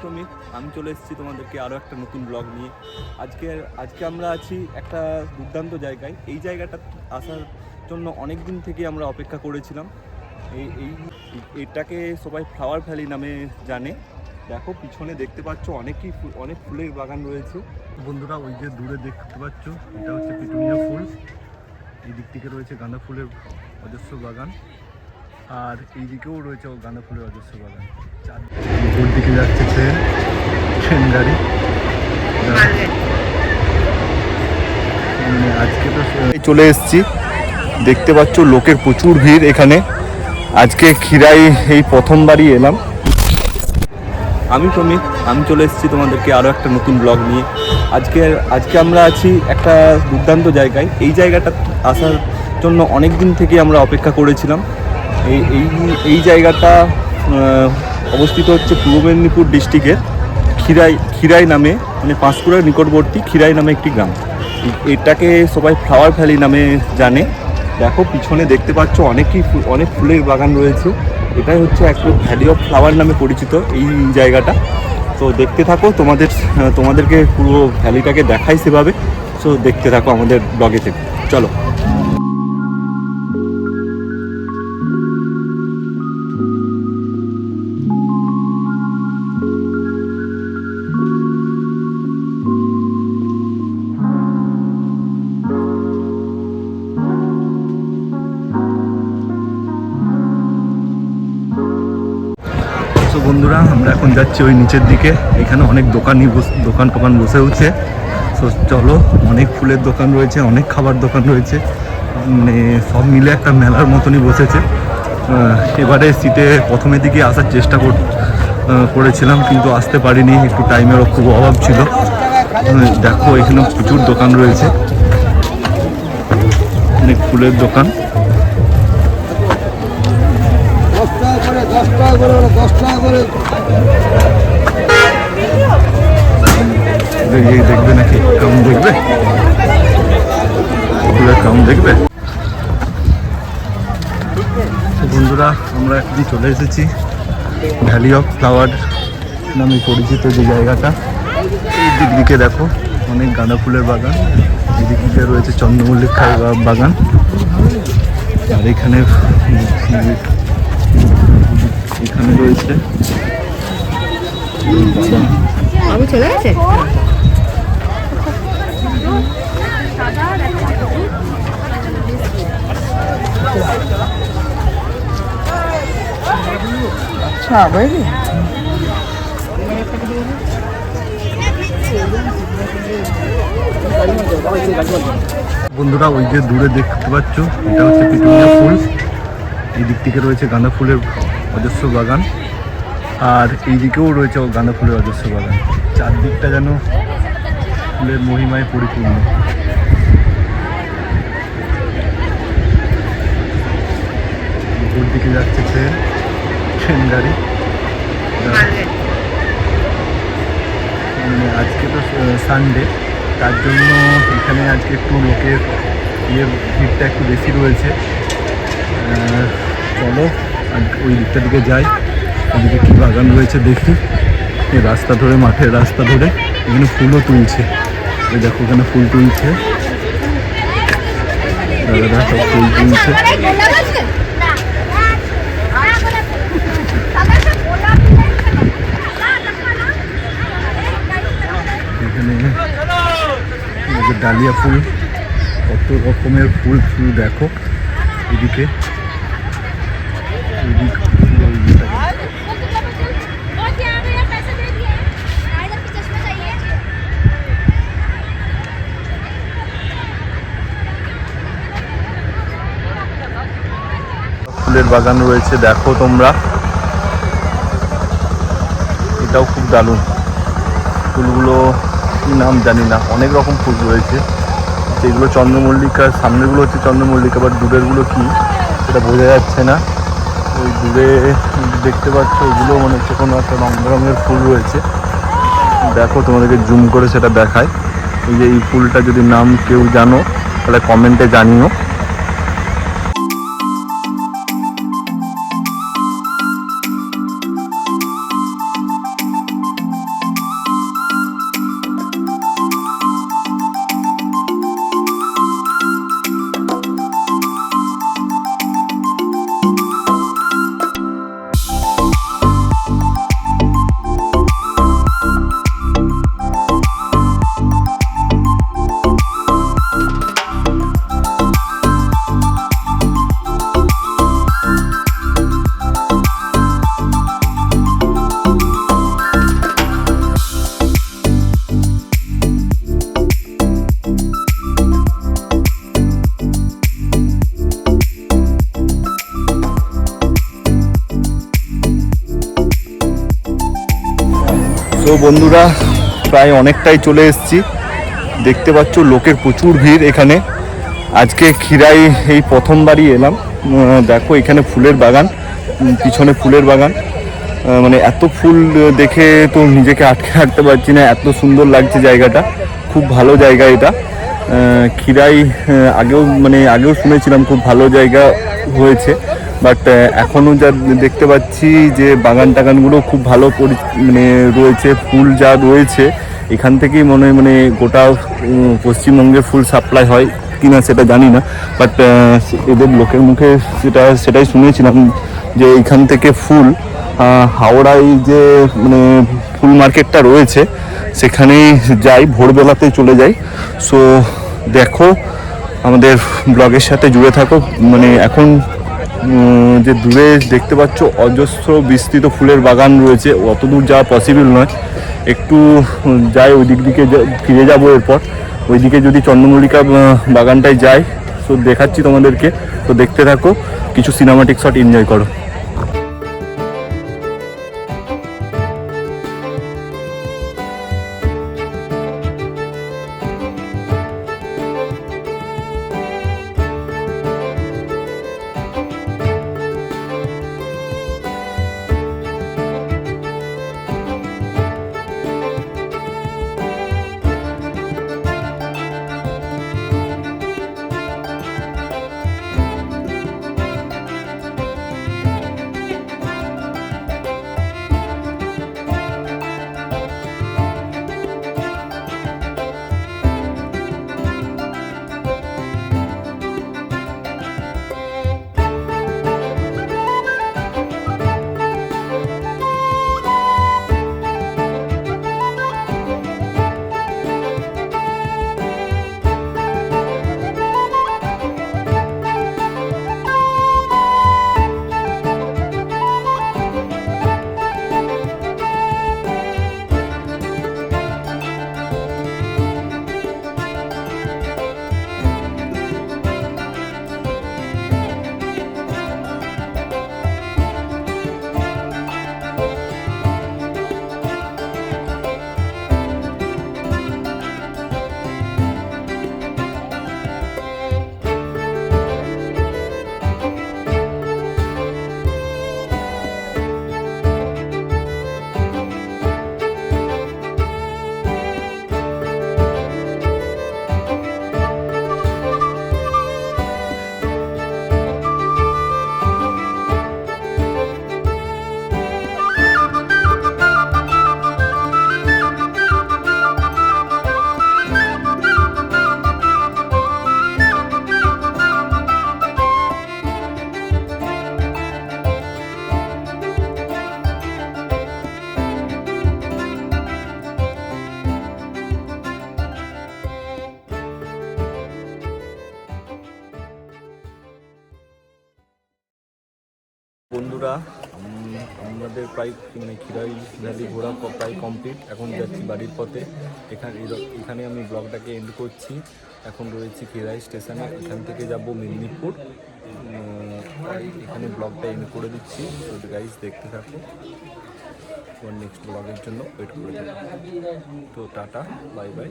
শ্রমিক আমি চলে এসেছি তোমাদেরকে আরও একটা নতুন ব্লগ নিয়ে। আজকে আজকে আমরা আছি একটা দুর্দান্ত জায়গায়। এই জায়গাটা আসার জন্য অনেক দিন থেকে আমরা অপেক্ষা করেছিলাম। এই এই, এটাকে সবাই ফ্লাওয়ার ভ্যালি নামে জানে। দেখো, পিছনে দেখতে পাচ্ছ অনেকই অনেক ফুলের বাগান রয়েছে। বন্ধুরা, ওই যে দূরে দেখতে পাচ্ছ, এটা হচ্ছে পিটুনিয়া ফুল। এই দিক থেকে রয়েছে গাঁদা ফুলের অজস্র বাগান। আর এই দিকেও রয়েছে গাঁদা ফুলের অজস্র বাগান। চার দিকে যাচ্ছে ট্রেন ট্রেন গাড়ি। মানে আজকে তো চলে এসেছি। দেখতে পাচ্ছ লোকের প্রচুর ভিড় এখানে। আজকে খিরাই এই প্রথমবারই এলাম। আমি প্রমিত, আমি চলে এসেছি তোমাদেরকে আরও একটা নতুন ব্লগ নিয়ে। আজকে আজকে আমরা আছি একটা দুর্দান্ত জায়গায়। এই জায়গাটা আসার জন্য অনেক দিন থেকে আমরা অপেক্ষা করেছিলাম। এই এই এই জায়গাটা অবস্থিত হচ্ছে পূর্ব মেদিনীপুর ডিস্ট্রিক্টের খিরাই খিরাই নামে মানে পাঁশকুড়ার নিকটবর্তী খিরাই নামে একটি গ্রাম। এটাকে সবাই ফ্লাওয়ার ভ্যালি নামে জানে। দেখো, পিছনে দেখতে পাচ্ছ অনেকই অনেক ফুলের বাগান রয়েছে। এটাই হচ্ছে একটা ভ্যালি অফ ফ্লাওয়ার নামে পরিচিত এই জায়গাটা। তো দেখতে থাকো, তোমাদের, তোমাদেরকে পুরো ভ্যালিটাকে দেখাই সেভাবে। সো দেখতে থাকো আমাদের ব্লগে থেকে। চলো। আমরা এখন যাচ্ছি ওই নিচের দিকে। এখানে অনেক দোকানই দোকান টোকান বসে উঠছে। তো চলো, অনেক ফুলের দোকান রয়েছে, অনেক খাবার দোকান রয়েছে। মানে সব মিলে একটা মেলার মতনই বসেছে। এবারে সিটে প্রথমের দিকে আসার চেষ্টা কর করেছিলাম, কিন্তু আসতে পারিনি। একটু টাইমেরও খুব অভাব ছিল। দেখো, এখানে প্রচুর দোকান রয়েছে। অনেক ফুলের দোকান। দেখবে নাকি? কাউন্ট দেখবে? কাউন্ট দেখবে? বন্ধুরা, আমরা এখন চলে এসেছি ভ্যালি অফ ফ্লাওয়ার নামে পরিচিত যে জায়গাটা। এই দিক দেখো, অনেক গাঁদা ফুলের বাগান। এই দিকে রয়েছে চন্দ্রমল্লিকার বাগান। আর এখানে এখানে রয়েছে। বাবু চলে গেছে? আচ্ছা বন্ধুরা ওই যে দূরে দেখতে পাচ্ছ এটা হচ্ছে পিটুনিয়া ফুল। এই দিক থেকে রয়েছে গাঁদা ফুলের অজস্র বাগান। আর এই দিকেও রয়েছে গাঁদা ফুলের অজস্র বাগান। চারদিকটা যেন ফুলের মহিমায় পরিপূর্ণ। উপর দিকে যাচ্ছে ট্রেন ট্রেন গাড়ি। মানে আজকে তো সানডে তার জন্য এখানে আজকে একটু লোকের ইয়ে ভিড়টা একটু বেশি রয়েছে। চলো। ওই দিকটা দিকে যাই। ওদিকে কী বাগান রয়েছে দেখি। রাস্তা ধরে, মাঠের রাস্তা ধরে। এখানে ফুলও তুলছে। ওই দেখো ওখানে ফুল তুলছে। ফুল তুলছে। এখানে ডালিয়া ফুল, কত রকমের ফুল ফুল দেখো। এদিকে ফুলের বাগান রয়েছে, দেখো তোমরা। এটাও খুব দারুণ। ফুলগুলো কি নাম জানি না, অনেক রকম ফুল রয়েছে। যেগুলো চন্দ্রমল্লিকার, সামনেগুলো হচ্ছে চন্দ্রমল্লিকা বাট দূরেরগুলো কি? সেটা বোঝা যাচ্ছে না। ওই দূরে দেখতে পাচ্ছ ওগুলো মনে হচ্ছে কোনো একটা রং রঙের ফুল রয়েছে। দেখো তোমাদেরকে জুম করে সেটা দেখায়। এই যে এই ফুলটা যদি নাম কেউ জানো, তাহলে কমেন্টে জানিও। তো বন্ধুরা, প্রায় অনেকটাই চলে এসেছি। দেখতে পাচ্ছ লোকের প্রচুর ভিড় এখানে। আজকে খিরাই এই প্রথমবারই এলাম। দেখো এখানে ফুলের বাগান পিছনে ফুলের বাগান। মানে এত ফুল দেখে তো নিজেকে আটকে রাখতে পারছি না, এত সুন্দর লাগছে জায়গাটা। খুব ভালো জায়গা এটা। খিরাই আগেও মানে আগেও শুনেছিলাম খুব ভালো জায়গা হয়েছে। বাট এখনও যা দেখতে পাচ্ছি যে বাগান টাগানগুলো খুব ভালো পরি মানে রয়েছে, ফুল যা রয়েছে, এখান থেকেই মনে হয় মানে গোটা পশ্চিমবঙ্গে ফুল সাপ্লাই হয় কিনা সেটা জানি না। বাট এদের লোকের মুখে সেটা, সেটাই শুনেছিলাম যে এখান থেকে ফুল হাওড়ায় যে মানে ফুল মার্কেটটা রয়েছে, সেখানে যাই, ভোরবেলাতে চলে যাই। সো দেখো, আমাদের ব্লগের সাথে জুড়ে থাকো। মানে এখন যে দূরে দেখতে পাচ্ছ, অজস্র বিস্তৃত ফুলের বাগান রয়েছে। অত দূর যাওয়া পসিবল নয়। একটু যাই ওই দিক দিকে ফিরে যাব এরপর। ওইদিকে যদি চন্দ্রমল্লিকা বাগানটায় যাই, তো দেখাচ্ছি তোমাদেরকে। তো দেখতে থাকো, কিছু সিনেমাটিক শট এনজয় করো। বন্ধুরা আমাদের প্রায় মানে খিরাই ভ্যালি ঘোরা প্রায় কমপ্লিট এখন যাচ্ছি বাড়ির পথে। এখানে এখানে আমি ব্লগটাকে এন্ড করছি। এখন রয়েছি খিরাই স্টেশনে। এখান থেকে যাব মেদিনীপুর। এখানে ব্লগটা এন্ড করে দিচ্ছি। গাইজ দেখতে থাকো। তোমার নেক্সট ব্লগের জন্য ওয়েট করে থাকো। তো টাটা বাই বাই